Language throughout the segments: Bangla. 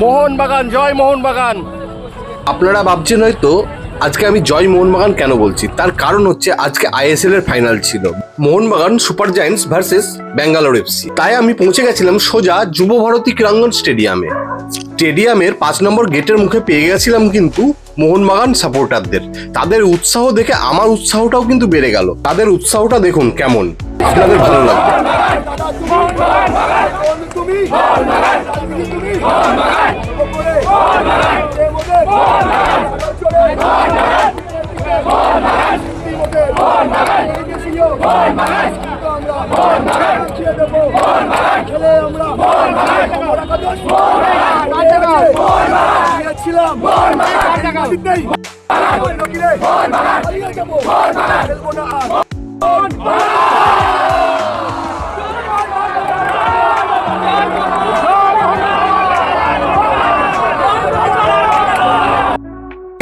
মোহনবাগান জয় মোহনবাগান আপনারা ভাবছেন হয়তো আজকে আমি জয় মোহনবাগান কেন বলছি তার কারণ হচ্ছে আজকে আইএসএল এর ফাইনাল ছিল Mohun Bagan super giants versus Bangalore FC তাই আমি পৌঁছে গেছিলাম সোজা যুব ভারতী ক্রীড়াঙ্গন স্টেডিয়ামে স্টেডিয়ামের পাঁচ নম্বর গেটের মুখে পেয়ে গেছিলাম কিন্তু মোহনবাগান সাপোর্টারদের তাদের উৎসাহ দেখে আমার উৎসাহটাও কিন্তু বেড়ে গেল তাদের উৎসাহটা দেখুন কেমন আপনাদের ভালো লাগবে ছিলাম খেলব না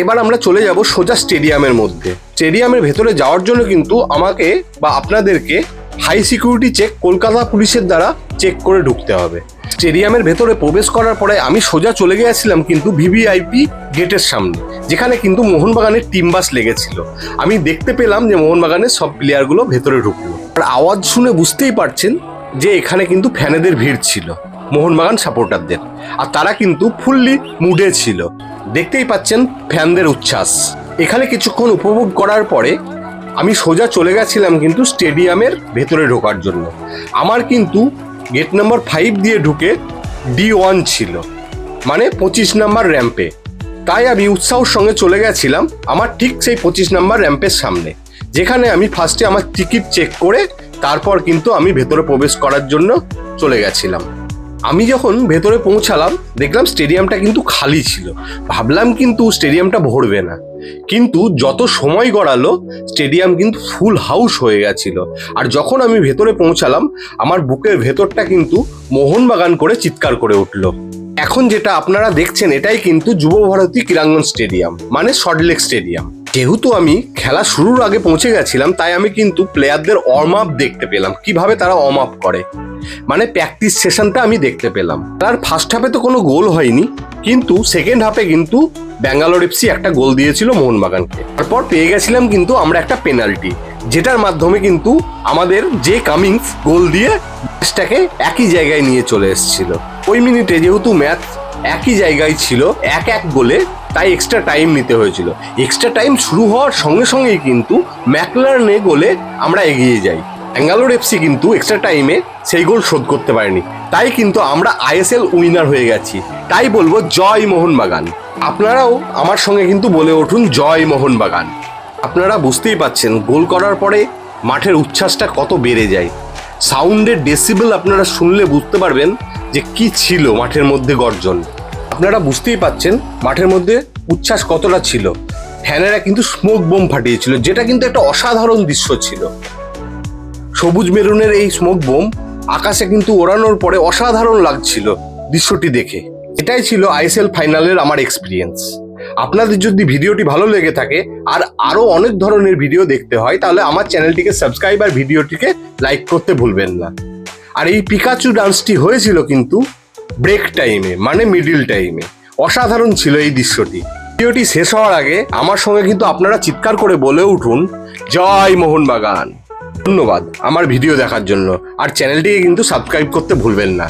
এবার আমরা চলে যাব সোজা স্টেডিয়ামের মধ্যে। স্টেডিয়ামের ভেতরে যাওয়ার জন্য কিন্তু আমাকে বা আপনাদেরকে হাই সিকিউরিটি চেক কলকাতা পুলিশের দ্বারা চেক করে ঢুকতে হবে। স্টেডিয়ামের ভেতরে প্রবেশ করার পরে আমি সোজা চলে গিয়েছিলাম কিন্তু ভিভিআইপি গেটের সামনে, যেখানে কিন্তু মোহনবাগানের টিম বাস লেগেছিল। আমি দেখতে পেলাম যে মোহনবাগানের সব প্লেয়ারগুলো ভেতরে ঢুকলো। আর আওয়াজ শুনে বুঝতেই পারছেন যে এখানে কিন্তু ফ্যানেদের ভিড় ছিল, মোহনবাগান সাপোর্টারদের আর তারা কিন্তু ফুললি মুডে ছিল। দেখতেই পাচ্ছেন ফ্যানদের উচ্ছ্বাস। এখানে কিছুক্ষণ উপভোগ করার পরে আমি সোজা চলে গেছিলাম কিন্তু স্টেডিয়ামের ভেতরে ঢোকার জন্য। আমার কিন্তু গেট নাম্বার ফাইভ দিয়ে ঢুকে ডি ওয়ান ছিল মানে পঁচিশ নাম্বার র্যাম্পে তাই আমি উৎসাহর সঙ্গে চলে গেছিলাম আমার ঠিক সেই পঁচিশ নাম্বার র্যাম্পের সামনে, যেখানে আমি ফার্স্টে আমার টিকিট চেক করে তারপর কিন্তু আমি ভেতরে প্রবেশ করার জন্য চলে গেছিলাম। আমি যখন ভেতরে পৌঁছালাম, দেখলাম স্টেডিয়ামটা কিন্তু খালি ছিল। ভাবলাম কিন্তু স্টেডিয়ামটা ভরবে না। কিন্তু যত সময় গড়ালো, স্টেডিয়াম কিন্তু ফুল হাউস হয়ে গেছিল। আর যখন আমি ভেতরে পৌঁছালাম, আমার বুকের ভেতরটা কিন্তু মোহনবাগান করে চিৎকার করে উঠল। এখন যেটা আপনারা দেখছেন, এটাই কিন্তু যুব ভারতী ক্রীড়াঙ্গন স্টেডিয়াম মানে সল্টলেক স্টেডিয়াম। যেহেতু আমি খেলা শুরুর আগে পৌঁছে গেছিলাম, তাই আমি কিন্তু প্লেয়ারদের ওয়ার্ম আপ দেখতে পেলাম। কীভাবে তারা ওয়ার্ম আপ করে? মানে প্র্যাকটিস সেশনটা আমি দেখতে পেলাম। তার ফার্স্ট হাফে তো কোনো গোল হয়নি, কিন্তু সেকেন্ড হাফে কিন্তু ব্যাঙ্গালোর এফসি একটা গোল দিয়েছিল মোহনবাগানকে। তারপর পেয়ে গেছিলাম কিন্তু আমরা একটা পেনাল্টি যেটার মাধ্যমে কিন্তু আমাদের যে কামিংস গোল দিয়ে ম্যাচটাকে একই জায়গায় নিয়ে চলে এসেছিল। ওই মিনিটে যেহেতু ম্যাচ একই জায়গায় ছিল, এক এক গোলে তাই এক্সট্রা টাইম নিতে হয়েছিল। এক্সট্রা টাইম শুরু হওয়ার সঙ্গে সঙ্গেই কিন্তু ম্যাকলারনে গোলে আমরা এগিয়ে যাই। ব্যাঙ্গালোর এফসি কিন্তু এক্সট্রা টাইমে সেই গোল শোধ করতে পারেনি। তাই কিন্তু আমরা আইএসএল উইনার হয়ে গেছি। তাই বলব জয় মোহনবাগান। আপনারাও আমার সঙ্গে কিন্তু বলে উঠুন জয় মোহনবাগান। আপনারা বুঝতেই পাচ্ছেন গোল করার পরে মাঠের উচ্ছ্বাসটা কত বেড়ে যায়। সাউন্ডের ডেসিবেল আপনারা শুনলে বুঝতে পারবেন যে কি ছিল মাঠের মধ্যে গর্জন। আপনারা বুঝতেই পাচ্ছেন মাঠের মধ্যে উচ্ছ্বাস কতটা ছিল। ফ্যানেরা কিন্তু স্মোক বোম ফাটিয়েছিল, যেটা কিন্তু একটা অসাধারণ দৃশ্য ছিল। সবুজ মেরুনের এই স্মোক বোম আকাশে কিন্তু ওড়ানোর পরে অসাধারণ লাগছিল দৃশ্যটি দেখে। এটাই ছিল আইএসএল ফাইনালের আমার এক্সপিরিয়েন্স আপনাদের যদি ভিডিওটি ভালো লেগে থাকে আর আরও অনেক ধরনের ভিডিও দেখতে হয়, তাহলে আমার চ্যানেলটিকে সাবস্ক্রাইব আর ভিডিওটিকে লাইক করতে ভুলবেন না। আর এই পিকাচু ডান্সটি হয়েছিল কিন্তু ব্রেক টাইমে মানে মিডিল টাইমে অসাধারণ ছিল এই দৃশ্যটি। ভিডিওটি শেষ হওয়ার আগে আমার সঙ্গে কিন্তু আপনারা চিৎকার করে বলে উঠুন, জয় মোহনবাগান ধন্যবাদ আমার ভিডিও দেখার জন্য। আর চ্যানেলটিকে কিন্তু সাবস্ক্রাইব করতে ভুলবেন না।